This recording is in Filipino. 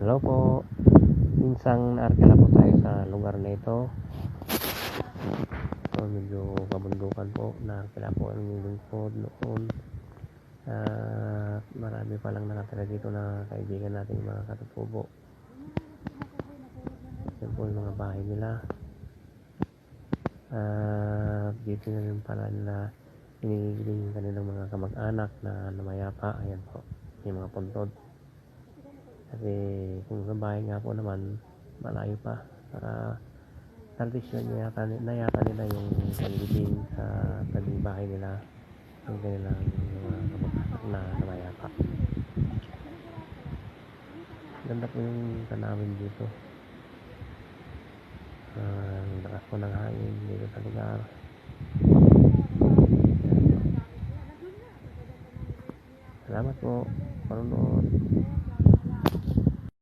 Hello po. Minsang naarkila po tayo sa lugar na ito. So, medyo kabundukan po. Naarkila po ang lingkod noon. At marami pa lang nakatira dito na kaibigan nating mga katutubo. Yan po yung mga bahay nila. At dito na rin pala nila inigiling kanilang mga kamag-anak na namayapa. Ayan po. Yung mga puntod. Kasi kung sa bahay nga po naman, malayo pa. Para tradisyon niya yata, na yata nila yung paglibing sa tabing bahay nila ng kanilang kamag-anak na namayapa. Ganda po yung tanawin dito. Ang lakas po ng hangin dito sa lugar. Salamat po. Panunood.